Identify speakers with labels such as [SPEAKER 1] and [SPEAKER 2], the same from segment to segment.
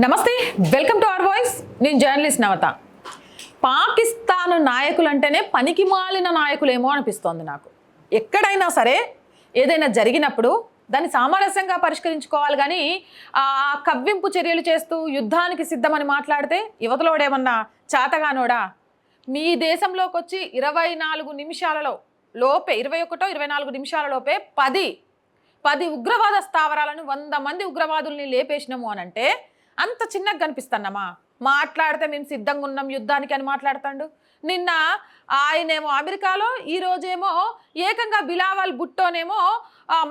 [SPEAKER 1] నమస్తే welcome to our voice. నేను journalist Navata. Pakistan నాయకులు అంటేనే పనికి మాలిన నాయకులేమో అనిపిస్తోంది నాకు. ఎక్కడైనా సరే ఏదైనా జరిగినప్పుడు దాన్ని సామరస్యంగా పరిష్కరించుకోవాలి కానీ ఆ కవ్వింపు చర్యలు చేస్తూ యుద్ధానికి సిద్ధమని మాట్లాడితే యువతలోడేమన్నా చాతగానోడా? మీ దేశంలోకి వచ్చి ఇరవై నాలుగు నిమిషాలలో లోపే ఇరవై ఒకటో ఇరవై నాలుగు నిమిషాల లోపే పది పది ఉగ్రవాద స్థావరాలను వంద మంది ఉగ్రవాదుల్ని లేపేసినాము అని అంటే అంత చిన్నగా కనిపిస్తానమ్మా. మాట్లాడితే మేము సిద్ధంగా ఉన్నాం యుద్ధానికి అని మాట్లాడతాడు. నిన్న ఆయనేమో అమెరికాలో ఈ రోజేమో ఏకంగా బిలావల్ బుట్టోనేమో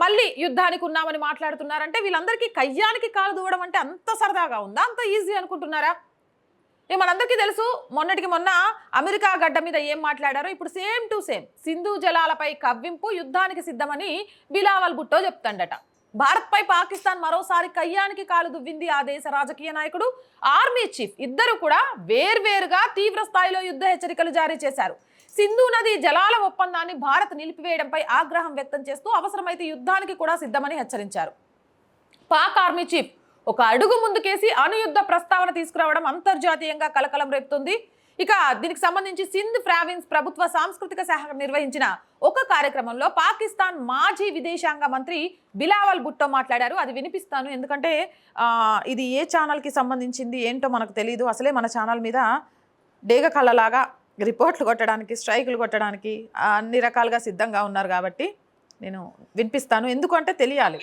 [SPEAKER 1] మళ్ళీ యుద్ధానికి ఉన్నామని మాట్లాడుతున్నారంటే వీళ్ళందరికీ కయ్యానికి కాలు దూవడం అంటే అంత సరదాగా ఉందా? అంత ఈజీ అనుకుంటున్నారా? ఇక మనందరికీ తెలుసు మొన్నటికి మొన్న అమెరికా గడ్డ మీద ఏం మాట్లాడారో? ఇప్పుడు సేమ్ టు సేమ్ సింధు జలాలపై కవ్వింపు యుద్ధానికి సిద్ధమని బిలావల్ బుట్టో చెప్తాడట. భారత్పై పాకిస్తాన్ మరోసారి కయ్యానికి కాలు దువ్వింది ఆ దేశ రాజకీయ నాయకుడు. ఆర్మీ చీఫ్ ఇద్దరు కూడా వేర్వేరుగా తీవ్ర స్థాయిలో యుద్ధ హెచ్చరికలు జారీ చేశారు. సింధు నది జలాల ఒప్పందాన్ని భారత్ నిలిపివేయడంపై ఆగ్రహం వ్యక్తం చేస్తూ అవసరమైతే యుద్ధానికి కూడా సిద్ధమని హెచ్చరించారు. పాక్ ఆర్మీ చీఫ్ ఒక అడుగు ముందుకేసి అణుయుద్ధ ప్రస్తావన తీసుకురావడం అంతర్జాతీయంగా కలకలం రేపుతుంది. ఇక దీనికి సంబంధించి సింధ్ ప్రావిన్స్ ప్రభుత్వ సాంస్కృతిక శాఖ నిర్వహించిన ఒక కార్యక్రమంలో పాకిస్తాన్ మాజీ విదేశాంగ మంత్రి బిలావల్ భుట్టో మాట్లాడారు. అది వినిపిస్తాను. ఎందుకంటే ఇది ఏ ఛానల్కి సంబంధించింది ఏంటో మనకు తెలియదు అసలే మన ఛానల్ మీద డేగ కళ్ళలాగా రిపోర్ట్లు కొట్టడానికి స్ట్రైకులు కొట్టడానికి అన్ని రకాలుగా సిద్ధంగా ఉన్నారు కాబట్టి నేను వినిపిస్తాను. ఎందుకంటే తెలియాలి.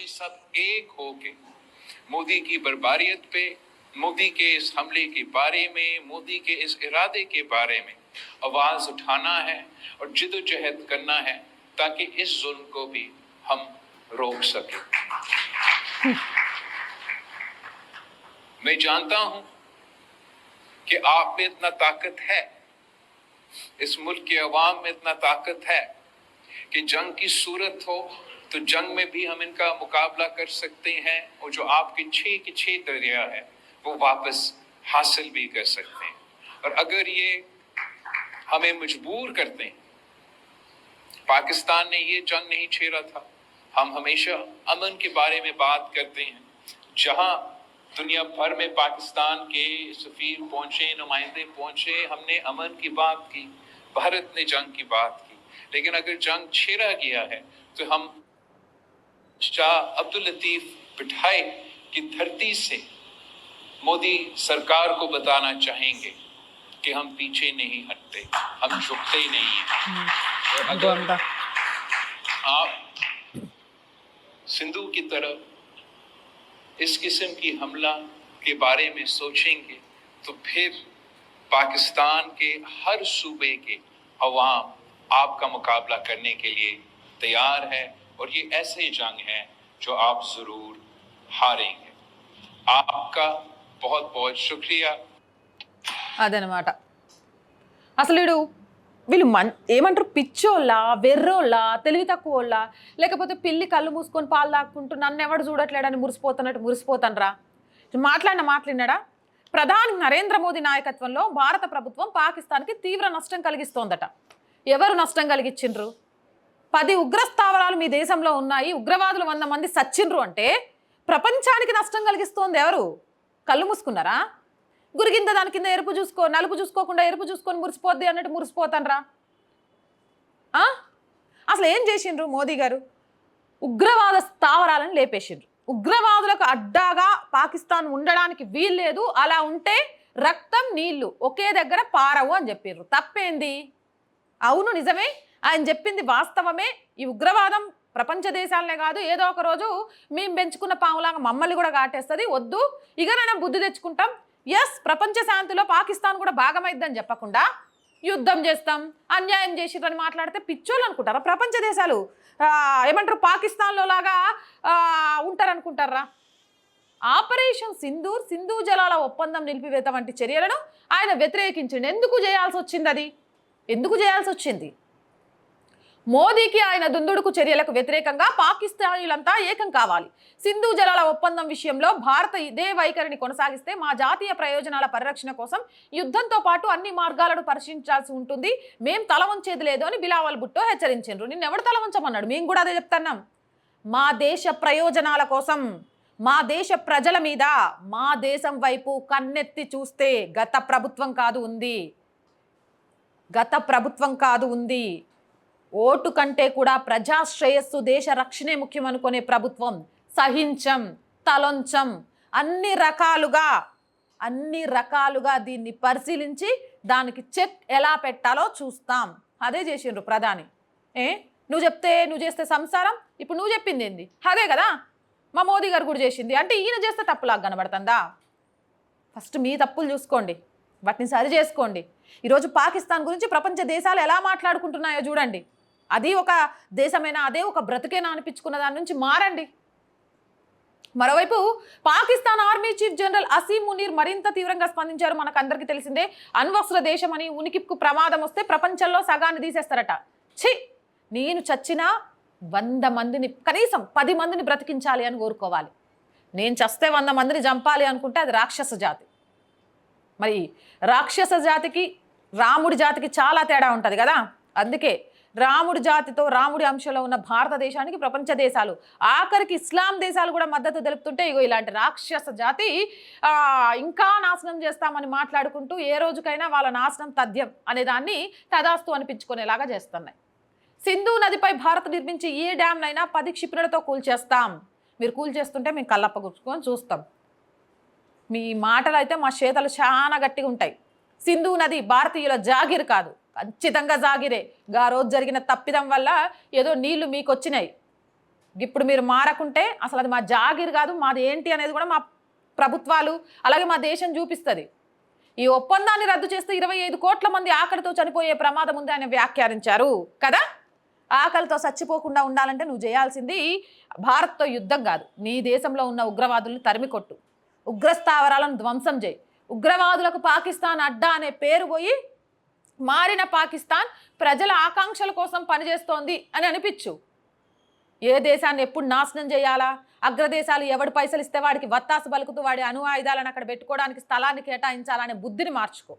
[SPEAKER 2] مودی کے اس حملے کے بارے میں، مودی کے اس ارادے کے بارے میں آواز اٹھانا ہے اور جد و جہد کرنا ہے تاکہ اس ظلم کو بھی ہم روک سکیں۔ میں جانتا ہوں کہ آپ میں اتنا طاقت ہے، اس ملک کے عوام میں اتنا طاقت ہے کہ جنگ کی صورت ہو تو جنگ میں بھی ہم ان کا مقابلہ کر سکتے ہیں اور جو آپ کے چھ کے چھ دریا ہے وہ واپس حاصل بھی کر سکتے ہیں۔ اور اگر یہ ہمیں مجبور کرتے ہیں، پاکستان نے یہ جنگ نہیں چھیڑا تھا۔ ہم ہمیشہ امن کے بارے میں بات کرتے ہیں۔ جہاں دنیا بھر میں پاکستان کے سفیر پہنچے، نمائندے پہنچے، ہم نے امن کی بات کی، بھارت نے جنگ کی بات کی۔ لیکن اگر جنگ چھیڑا گیا ہے، تو ہم شاہ عبد الطیف بٹھائے کی دھرتی سے مودی سرکار کو بتانا چاہیں گے کہ ہم پیچھے نہیں ہٹتے ہم جھکتے ہی نہیں ہیں۔ اگر آپ سندھو کی
[SPEAKER 1] طرف
[SPEAKER 2] اس قسم کی حملہ کے بارے میں سوچیں گے تو پھر پاکستان کے ہر صوبے کے عوام آپ کا مقابلہ کرنے کے لیے تیار ہے اور یہ ایسے جنگ ہیں جو آپ ضرور ہاریں گے۔ آپ کا बहुत बहुत शुक्रिया
[SPEAKER 1] అదనమాట అసలు వీడు వీళ్ళు మన్ ఏమంటారు పిచ్చోళ్ళ వెర్రోళ్ళ తెలివి తక్కువోళ్ళ లేకపోతే పిల్లి కళ్ళు మూసుకొని పాలు తాక్కుంటూ నన్ను ఎవడు చూడట్లేడని మురిసిపోతున్నట్టు మురిసిపోతానరా మాట్లాడిన మాట్లాడినాడా ప్రధాని నరేంద్ర మోదీ నాయకత్వంలో భారత ప్రభుత్వం పాకిస్తాన్కి తీవ్ర నష్టం కలిగిస్తోందట ఎవరు నష్టం కలిగించిండ్రు పది ఉగ్ర స్థావరాలు మీ దేశంలో ఉన్నాయి ఉగ్రవాదులు వంద మంది సచ్చిండ్రు అంటే ప్రపంచానికి నష్టం కలిగిస్తోంది ఎవరు కళ్ళు మూసుకున్నారా? గురిగింద దాని కింద ఎరుపు చూసుకో నలుపు చూసుకోకుండా ఎరుపు చూసుకొని మురిసిపోద్ది అన్నట్టు మురిసిపోతానరా. అసలు ఏం చేసిండ్రు మోదీ గారు? ఉగ్రవాద స్థావరాలను లేపేసిండ్రు. ఉగ్రవాదులకు అడ్డాగా పాకిస్తాన్ ఉండడానికి వీల్లేదు. అలా ఉంటే రక్తం నీళ్ళు ఒకే దగ్గర పారవు అని చెప్పిర్రు. తప్పేంది? అవును నిజమే. ఆయన చెప్పింది వాస్తవమే. ఈ ఉగ్రవాదం ప్రపంచ దేశాలనే కాదు ఏదో ఒక రోజు మేము పెంచుకున్న పాములాగా మమ్మల్ని కూడా కాటేస్తుంది. వద్దు ఇకనైనా బుద్ధి తెచ్చుకుంటాం. ఎస్ ప్రపంచ శాంతిలో పాకిస్తాన్ కూడా భాగమైద్దని చెప్పకుండా యుద్ధం చేస్తాం అన్యాయం చేసిరని మాట్లాడితే పిచ్చోళ్ళు అనుకుంటారా? ప్రపంచ దేశాలు ఏమంటారు పాకిస్తాన్లో లాగా ఉంటారనుకుంటారా? ఆపరేషన్ సింధూర్ సింధు జలాల ఒప్పందం నిలిపివేత వంటి చర్యలను ఆయన వ్యతిరేకించిండు. ఎందుకు చేయాల్సి వచ్చింది అది? ఎందుకు చేయాల్సి వచ్చింది మోదీకి ఆయన దుందుడుకు చర్యలకు వ్యతిరేకంగా పాకిస్తానీలంతా ఏకం కావాలి. సింధు జలాల ఒప్పందం విషయంలో భారత ఇదే వైఖరిని కొనసాగిస్తే మా జాతీయ ప్రయోజనాల పరిరక్షణ కోసం యుద్ధంతో పాటు అన్ని మార్గాలను పరిశీలించాల్సి ఉంటుంది. మేం తల వంచేది లేదు అని బిలావల్ భుట్టో హెచ్చరించారు నిన్న ఎవడు తల వంచమన్నాడు? మేము కూడా అదే చెప్తున్నాం. మా దేశ ప్రయోజనాల కోసం మా దేశ ప్రజల మీద మా దేశం వైపు కన్నెత్తి చూస్తే గత ప్రభుత్వం కాదు ఉంది. గత ప్రభుత్వం కాదు ఉంది. ఓటు కంటే కూడా ప్రజా శ్రేయస్సు దేశ రక్షణే ముఖ్యం అనుకునే ప్రభుత్వం. సహించం తలొంచం అన్ని రకాలుగా అన్ని రకాలుగా దీన్ని పరిశీలించి దానికి చెక్ ఎలా పెట్టాలో చూస్తాం. అదే చేసిండ్రు ప్రధాని. ఏ? నువ్వు చెప్తే నువ్వు చేస్తే సంసారం? ఇప్పుడు నువ్వు చెప్పింది ఏంది? అదే కదా? మా మోదీ గారు కూడా చేసింది. అంటే ఈయన చేస్తే తప్పులాగా కనబడుతుందా? ఫస్ట్ మీ తప్పులు చూసుకోండి. వాటిని సరి చేసుకోండి. ఈరోజు పాకిస్తాన్ గురించి ప్రపంచ దేశాలు ఎలా మాట్లాడుకుంటున్నాయో చూడండి. అది ఒక దేశమైనా అదే ఒక బ్రతికేనా అనిపించుకున్న దాని నుంచి మారండి. మరోవైపు Pakistan army chief general Asim Munir మరింత తీవ్రంగా స్పందించారు. మనకు అందరికీ తెలిసిందే అణ్వస్త్ర దేశం అని ఉనికికు ప్రమాదం వస్తే ప్రపంచంలో సగాన్ని తీసేస్తారట. ఛీ! నేను చచ్చినా వంద మందిని కనీసం పది మందిని బ్రతికించాలి అని కోరుకోవాలి. నేను చస్తే వంద మందిని చంపాలి అనుకుంటే అది రాక్షస జాతి. మరి రాక్షస జాతికి రాముడి జాతికి చాలా తేడా ఉంటుంది కదా? అందుకే రాముడి జాతితో రాముడి అంశంలో ఉన్న భారతదేశానికి ప్రపంచ దేశాలు ఆఖరికి ఇస్లాం దేశాలు కూడా మద్దతు తెలుపుతుంటే ఇగో ఇలాంటి రాక్షస జాతి ఇంకా నాశనం చేస్తామని మాట్లాడుకుంటూ ఏ రోజుకైనా వాళ్ళ నాశనం తథ్యం అనే దాన్ని తదాస్తు అనిపించుకునేలాగా చేస్తున్నాయి. సింధు నదిపై భారత్ నిర్మించి ఏ డ్యామ్నైనా పది క్షిపణులతో కూల్చేస్తాం మీరు కూల్చేస్తుంటే మేము కళ్ళప్పగుచ్చుకొని చూస్తాం. మీ మాటలు అయితే మా చేతలు చాలా గట్టిగా ఉంటాయి. సింధు నది భారతీయుల జాగిర్ కాదు. ఖచ్చితంగా జాగిరే. గా రోజు జరిగిన తప్పిదం వల్ల ఏదో నీళ్ళు మీకు వచ్చినాయి ఇప్పుడు మీరు మారకుంటే అసలు అది మా జాగిర్ కాదు మాది ఏంటి అనేది కూడా మా ప్రభుత్వాలు అలాగే మా దేశం చూపిస్తుంది. ఈ ఒప్పందాన్ని రద్దు చేస్తే ఇరవై ఐదు కోట్ల మంది ఆకలితో చనిపోయే ప్రమాదం ఉంది అని వ్యాఖ్యానించారు కదా? ఆకలితో చచ్చిపోకుండా ఉండాలంటే నువ్వు చేయాల్సింది భారత్తో యుద్ధం కాదు. నీ దేశంలో ఉన్న ఉగ్రవాదుల్ని తరిమికొట్టు. ఉగ్రస్థావరాలను ధ్వంసం చేయి. ఉగ్రవాదులకు పాకిస్తాన్ అడ్డా అనే పేరు పోయి మారిన పాకిస్తాన్ ప్రజల ఆకాంక్షల కోసం పనిచేస్తోంది అని అనిపించు. ఏ దేశాన్ని ఎప్పుడు నాశనం చేయాలా? అగ్రదేశాలు ఎవడు పైసలు ఇస్తే వాడికి వత్తాసు బలుకుతూ వాడి అణు ఆయుధాలను అక్కడ పెట్టుకోవడానికి స్థలాన్ని కేటాయించాలనే బుద్ధిని మార్చుకో.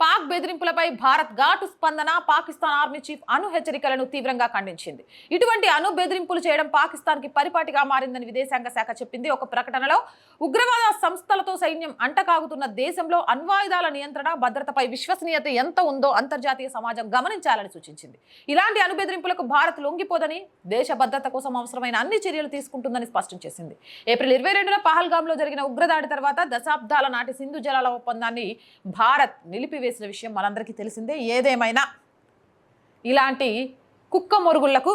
[SPEAKER 1] పాక్ బెదిరింపులపై భారత్ ఘాటు స్పందన పాకిస్తాన్ ఆర్మీ చీఫ్ అణు హెచ్చరికలను తీవ్రంగా ఖండించింది. ఇటువంటి అణు బెదిరింపులు చేయడం పాకిస్తాన్కి పరిపాటిగా మారిందని విదేశాంగ శాఖ చెప్పింది. ఒక ప్రకటనలో ఉగ్రవాద సంస్థలతో సైన్యం అంటకాగుతున్న దేశంలో అణ్వాయుధాల నియంత్రణ భద్రతపై విశ్వసనీయత ఎంత ఉందో అంతర్జాతీయ సమాజం గమనించాలని సూచించింది. ఇలాంటి అణు బెదిరింపులకు భారత్ లొంగిపోదని దేశ భద్రత కోసం అవసరమైన అన్ని చర్యలు తీసుకుంటుందని స్పష్టం చేసింది. ఏప్రిల్ ఇరవై రెండున పహల్గామ్లో జరిగిన ఉగ్రదాడి తర్వాత దశాబ్దాల నాటి సింధు జలాల ఒప్పందాన్ని భారత్ వేసిన విషయం మనందరికీ తెలిసిందే. ఏదేమైనా ఇలాంటి కుక్క మొరుగుళ్ళకు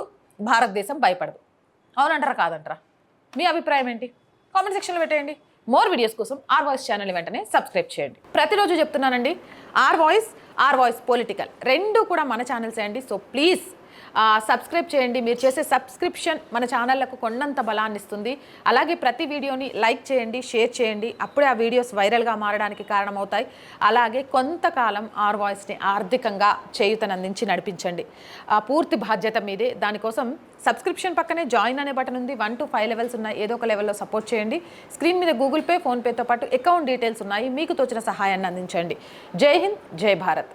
[SPEAKER 1] భారతదేశం భయపడదు. అవునంటారా? కాదంటారా? మీ అభిప్రాయం ఏంటి? కామెంట్ సెక్షన్లో పెట్టేయండి. మోర్ వీడియోస్ కోసం ఆర్ వాయిస్ ఛానల్ వెంటనే సబ్స్క్రైబ్ చేయండి. ప్రతిరోజు చెప్తున్నానండి R Voice R Voice political. రెండు కూడా మన ఛానల్సే అండి. సో ప్లీజ్ సబ్స్క్రైబ్ చేయండి. మీరు చేసే సబ్స్క్రిప్షన్ మన ఛానళ్ళకు కొండంత బలాన్ని ఇస్తుంది. అలాగే ప్రతి వీడియోని లైక్ చేయండి షేర్ చేయండి. అప్పుడే ఆ వీడియోస్ వైరల్గా మారడానికి కారణమవుతాయి. అలాగే కొంతకాలం ఆర్ వాయిస్ని ఆర్థికంగా చేయుతనందించి నడిపించండి. ఆ పూర్తి బాధ్యత మీదే. దానికోసం సబ్స్క్రిప్షన్ పక్కనే జాయిన్ అనే బటన్ ఉంది. వన్ టు ఫైవ్ లెవెల్స్ ఉన్నాయి. ఏదో ఒక లెవెల్లో సపోర్ట్ చేయండి. స్క్రీన్ మీద గూగుల్ పే ఫోన్పేతో పాటు అకౌంట్ డీటెయిల్స్ ఉన్నాయి. మీకు తోచిన సహాయాన్ని అందించండి. జై హింద్ జై భారత్.